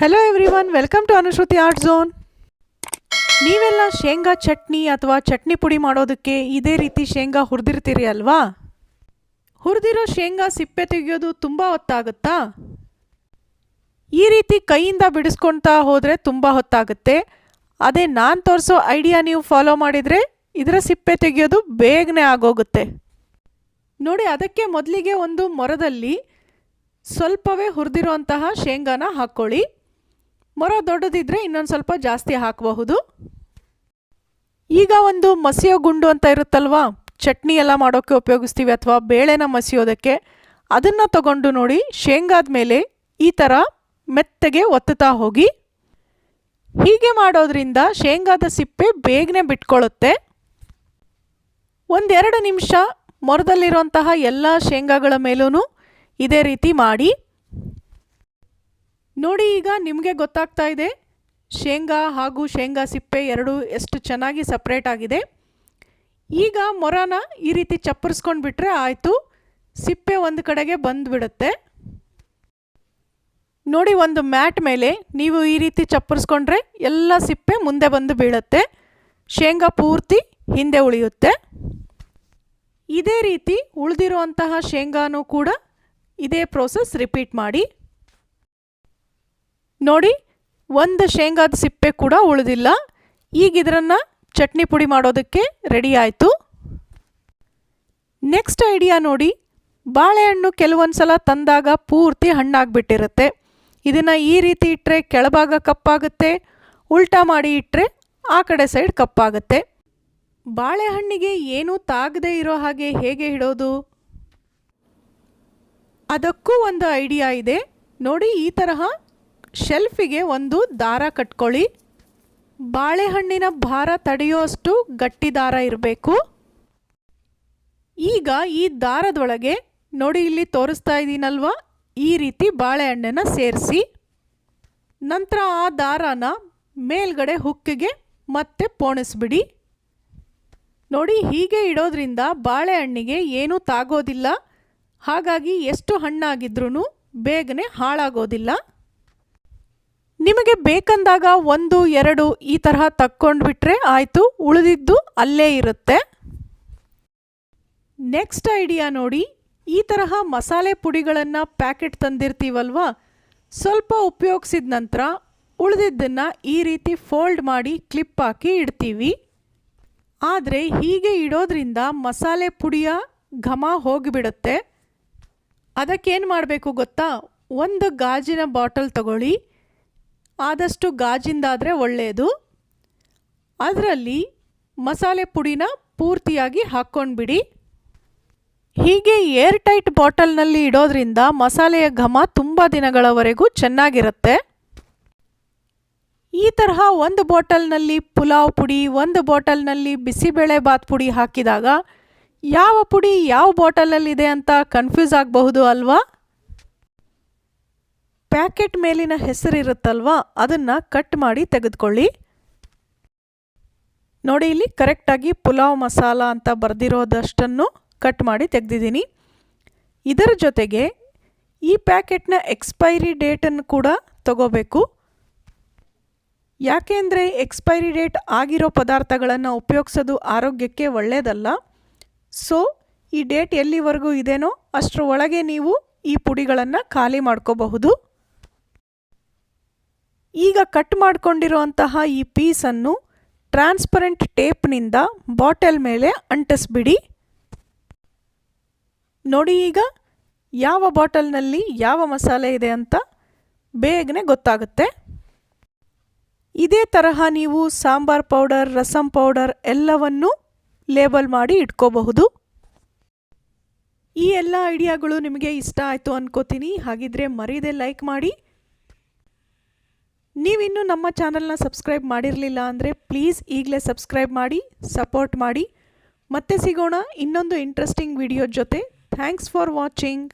Hello everyone welcome to Anushruti art zone ನೀವೆಲ್ಲ ಶೇಂಗಾ ಚಟ್ನಿ ಅಥವಾ ಚಟ್ನಿ ಪುಡಿ ಮಾಡೋದಕ್ಕೆ ಇದೇ ರೀತಿ ಶೇಂಗಾ ಹುರಿದಿರ್ತೀರಿ ಅಲ್ವಾ? ಹುರಿದಿರೋ ಶೇಂಗಾ ಸಿಪ್ಪೆ ತೆಗೆಯೋದು ತುಂಬ ಹೊತ್ತಾಗುತ್ತಾ? ಈ ರೀತಿ ಕೈಯಿಂದ ಬಿಡಿಸ್ಕೊಳ್ತಾ ಹೋದರೆ ತುಂಬ ಹೊತ್ತಾಗುತ್ತೆ. ಅದೇ ನಾನು ತೋರಿಸೋ ಐಡಿಯಾ ನೀವು ಫಾಲೋ ಮಾಡಿದರೆ ಇದರ ಸಿಪ್ಪೆ ತೆಗೆಯೋದು ಬೇಗನೆ ಆಗೋಗುತ್ತೆ. ನೋಡಿ, ಅದಕ್ಕೆ ಮೊದಲಿಗೆ ಒಂದು ಮೊರದಲ್ಲಿ ಸ್ವಲ್ಪವೇ ಹುರಿದಿರುವಂತಹ ಶೇಂಗಾನ ಹಾಕ್ಕೊಳ್ಳಿ ಮೊರ ದೊಡ್ಡದಿದ್ರೆ ಇನ್ನೊಂದು ಸ್ವಲ್ಪ ಜಾಸ್ತಿ ಹಾಕಬಹುದು. ಈಗ ಒಂದು ಮಸಿಯೋ ಗುಂಡು ಅಂತ ಇರುತ್ತಲ್ವಾ? ಚಟ್ನಿ ಎಲ್ಲ ಮಾಡೋಕ್ಕೆ ಉಪಯೋಗಿಸ್ತೀವಿ ಅಥವಾ ಬೇಳೆನ ಮಸಿಯೋದಕ್ಕೆ. ಅದನ್ನು ತಗೊಂಡು ನೋಡಿ ಶೇಂಗಾದ ಮೇಲೆ ಈ ಥರ ಮೆತ್ತಗೆ ಒತ್ತುತ್ತಾ ಹೋಗಿ. ಹೀಗೆ ಮಾಡೋದ್ರಿಂದ ಶೇಂಗಾದ ಸಿಪ್ಪೆ ಬೇಗನೆ ಬಿಟ್ಕೊಳ್ಳುತ್ತೆ ಒಂದೆರಡು ನಿಮಿಷ ಮೊರದಲ್ಲಿರುವಂತಹ ಎಲ್ಲ ಶೇಂಗಾಗಳ ಮೇಲೂ ಇದೇ ರೀತಿ ಮಾಡಿ. ನೋಡಿ ಈಗ ನಿಮಗೆ ಗೊತ್ತಾಗ್ತಾ ಇದೆ. ಶೇಂಗಾ ಹಾಗೂ ಶೇಂಗಾ ಸಿಪ್ಪೆ ಎರಡು ಎಷ್ಟು ಚೆನ್ನಾಗಿ ಸಪ್ರೇಟ್ ಆಗಿದೆ. ಈಗ ಮೊರನ ಈ ರೀತಿ ಚಪ್ಪರಿಸ್ಕೊಂಡು ಬಿಟ್ಟರೆ ಆಯಿತು. ಸಿಪ್ಪೆ ಒಂದು ಕಡೆಗೆ ಬಂದುಬಿಡುತ್ತೆ. ನೋಡಿ ಒಂದು ಮ್ಯಾಟ್ ಮೇಲೆ ನೀವು ಈ ರೀತಿ ಚಪ್ಪರಿಸ್ಕೊಂಡ್ರೆ ಎಲ್ಲ ಸಿಪ್ಪೆ ಮುಂದೆ ಬಂದು ಬೀಳುತ್ತೆ. ಶೇಂಗಾ ಪೂರ್ತಿ ಹಿಂದೆ ಉಳಿಯುತ್ತೆ. ಇದೇ ರೀತಿ ಉಳಿದಿರುವಂತಹ ಶೇಂಗಾನೂ ಕೂಡ ಇದೇ ಪ್ರೋಸೆಸ್ ರಿಪೀಟ್ ಮಾಡಿ. ನೋಡಿ, ಒಂದು ಶೇಂಗಾದ ಸಿಪ್ಪೆ ಕೂಡ ಉಳಿದಿಲ್ಲ. ಈಗ ಇದರನ್ನು ಚಟ್ನಿ ಪುಡಿ ಮಾಡೋದಕ್ಕೆ ರೆಡಿ ಆಯಿತು. ನೆಕ್ಸ್ಟ್ ಐಡಿಯಾ ನೋಡಿ, ಬಾಳೆಹಣ್ಣು ಕೆಲವೊಂದು ಸಲ ತಂದಾಗ ಪೂರ್ತಿ ಹಣ್ಣಾಗ್ಬಿಟ್ಟಿರುತ್ತೆ. ಇದನ್ನು ಈ ರೀತಿ ಇಟ್ಟರೆ ಕೆಳಭಾಗ ಕಪ್ಪಾಗುತ್ತೆ, ಉಲ್ಟಾ ಮಾಡಿ ಇಟ್ಟರೆ ಆ ಕಡೆ ಸೈಡ್ ಕಪ್ಪಾಗುತ್ತೆ. ಬಾಳೆಹಣ್ಣಿಗೆ ಏನೂ ತಾಗದೇ ಇರೋ ಹಾಗೆ ಹೇಗೆ ಇಡೋದು? ಅದಕ್ಕೂ ಒಂದು ಐಡಿಯಾ ಇದೆ. ನೋಡಿ, ಈ ತರಹ ಶೆಲ್ಫಿಗೆ ಒಂದು ದಾರ ಕಟ್ಕೊಳ್ಳಿ. ಬಾಳೆಹಣ್ಣಿನ ಭಾರ ತಡೆಯುವಷ್ಟು ಗಟ್ಟಿ ದಾರ ಇರಬೇಕು. ಈಗ ಈ ದಾರದೊಳಗೆ ನೋಡಿ ಇಲ್ಲಿ ತೋರಿಸ್ತಾ ಇದ್ದೀನಲ್ವ ಈ ರೀತಿ ಬಾಳೆಹಣ್ಣನ್ನು ಸೇರಿಸಿ. ನಂತರ ಆ ದಾರಾನ ಮೇಲ್ಗಡೆ ಹುಕ್ಕಿಗೆ ಮತ್ತೆ ಪೋಣಿಸ್ಬಿಡಿ. ನೋಡಿ, ಹೀಗೆ ಇಡೋದ್ರಿಂದ ಬಾಳೆಹಣ್ಣಿಗೆ ಏನೂ ತಾಗೋದಿಲ್ಲ. ಹಾಗಾಗಿ ಎಷ್ಟು ಹಣ್ಣಾಗಿದ್ರೂ ಬೇಗನೆ ಹಾಳಾಗೋದಿಲ್ಲ. ನಿಮಗೆ ಬೇಕಂದಾಗ ಒಂದು, ಎರಡು ಈ ತರಹ ತಕ್ಕೊಂಡ್ಬಿಟ್ರೆ ಆಯಿತು, ಉಳಿದಿದ್ದು ಅಲ್ಲೇ ಇರುತ್ತೆ. ನೆಕ್ಸ್ಟ್ ಐಡಿಯಾ ನೋಡಿ, ಈ ತರಹ ಮಸಾಲೆ ಪುಡಿಗಳನ್ನು ಪ್ಯಾಕೆಟ್ ತಂದಿರ್ತೀವಲ್ವ? ಸ್ವಲ್ಪ ಉಪಯೋಗಿಸಿದ ನಂತರ ಉಳಿದಿದ್ದನ್ನು ಈ ರೀತಿ ಫೋಲ್ಡ್ ಮಾಡಿ ಕ್ಲಿಪ್ ಹಾಕಿ ಇಡ್ತೀವಿ. ಆದರೆ ಹೀಗೆ ಇಡೋದ್ರಿಂದ ಮಸಾಲೆ ಪುಡಿಯ ಘಮ ಹೋಗಿಬಿಡುತ್ತೆ. ಅದಕ್ಕೇನು ಮಾಡಬೇಕು ಗೊತ್ತಾ? ಒಂದು ಗಾಜಿನ ಬಾಟಲ್ ತಗೊಳ್ಳಿ. ಆದಷ್ಟು ಗಾಜಿಂದಾದರೆ ಒಳ್ಳೆಯದು ಅದರಲ್ಲಿ ಮಸಾಲೆ ಪುಡಿನ ಪೂರ್ತಿಯಾಗಿ ಹಾಕ್ಕೊಂಡ್ಬಿಡಿ. ಹೀಗೆ ಏರ್ ಟೈಟ್ ಬಾಟಲ್ನಲ್ಲಿ ಇಡೋದ್ರಿಂದ ಮಸಾಲೆಯ ಘಮ ತುಂಬ ದಿನಗಳವರೆಗೂ ಚೆನ್ನಾಗಿರುತ್ತೆ. ಈ ತರಹ ಒಂದು ಬಾಟಲ್ನಲ್ಲಿ ಪುಲಾವ್ ಪುಡಿ, ಒಂದು ಬಾಟಲ್ನಲ್ಲಿ ಬಿಸಿಬೇಳೆ ಬಾತ್ ಪುಡಿ ಹಾಕಿದಾಗ ಯಾವ ಪುಡಿ ಯಾವ ಬಾಟಲಲ್ಲಿದೆ ಅಂತ ಕನ್ಫ್ಯೂಸ್ ಆಗಬಹುದು ಅಲ್ವಾ? ಪ್ಯಾಕೆಟ್ ಮೇಲಿನ ಹೆಸರಿರುತ್ತಲ್ವಾ? ಅದನ್ನು ಕಟ್ ಮಾಡಿ ತೆಗೆದುಕೊಳ್ಳಿ. ನೋಡಿ, ಇಲ್ಲಿ ಕರೆಕ್ಟಾಗಿ ಪುಲಾವ್ ಮಸಾಲ ಅಂತ ಬರೆದಿರೋದಷ್ಟನ್ನು ಕಟ್ ಮಾಡಿ ತೆಗೆದಿದ್ದೀನಿ. ಇದರ ಜೊತೆಗೆ ಈ ಪ್ಯಾಕೆಟ್ನ ಎಕ್ಸ್ಪೈರಿ ಡೇಟನ್ನು ಕೂಡ ತಗೋಬೇಕು. ಯಾಕೆಂದರೆ ಎಕ್ಸ್ಪೈರಿ ಡೇಟ್ ಆಗಿರೋ ಪದಾರ್ಥಗಳನ್ನು ಉಪಯೋಗಿಸೋದು ಆರೋಗ್ಯಕ್ಕೆ ಒಳ್ಳೆಯದಲ್ಲ ಸೊ, ಈ ಡೇಟ್ ಎಲ್ಲಿವರೆಗೂ ಇದೇನೋ ಅಷ್ಟರ ಒಳಗೆ ನೀವು ಈ ಪುಡಿಗಳನ್ನು ಖಾಲಿ ಮಾಡ್ಕೋಬಹುದು. ಈಗ ಕಟ್ ಮಾಡಿಕೊಂಡಿರುವಂತಹ ಈ ಪೀಸನ್ನು ಟ್ರಾನ್ಸ್ಪರೆಂಟ್ ಟೇಪ್ನಿಂದ ಬಾಟಲ್ ಮೇಲೆ ಅಂಟಿಸ್ಬಿಡಿ. ನೋಡಿ ಈಗ ಯಾವ ಬಾಟಲ್ನಲ್ಲಿ ಯಾವ ಮಸಾಲೆ ಇದೆ ಅಂತ ಬೇಗನೆ ಗೊತ್ತಾಗುತ್ತೆ. ಇದೇ ತರಹ ನೀವು ಸಾಂಬಾರ್ ಪೌಡರ್, ರಸಂ ಪೌಡರ್ ಎಲ್ಲವನ್ನೂ ಲೇಬಲ್ ಮಾಡಿ ಇಟ್ಕೋಬಹುದು. ಈ ಎಲ್ಲ ಐಡಿಯಾಗಳು ನಿಮಗೆ ಇಷ್ಟ ಆಯಿತು ಅನ್ಕೋತೀನಿ. ಹಾಗಿದ್ರೆ ಮರೀದೆ ಲೈಕ್ ಮಾಡಿ. ನೀವಿನ್ನೂ ನಮ್ಮ ಚಾನಲ್ನ ಸಬ್ಸ್ಕ್ರೈಬ್ ಮಾಡಿರಲಿಲ್ಲ ಅಂದರೆ ಪ್ಲೀಸ್ ಈಗಲೇ ಸಬ್ಸ್ಕ್ರೈಬ್ ಮಾಡಿ, ಸಪೋರ್ಟ್ ಮಾಡಿ. ಮತ್ತೆ ಸಿಗೋಣ ಇನ್ನೊಂದು ಇಂಟ್ರೆಸ್ಟಿಂಗ್ ವಿಡಿಯೋ ಜೊತೆ. Thanks for watching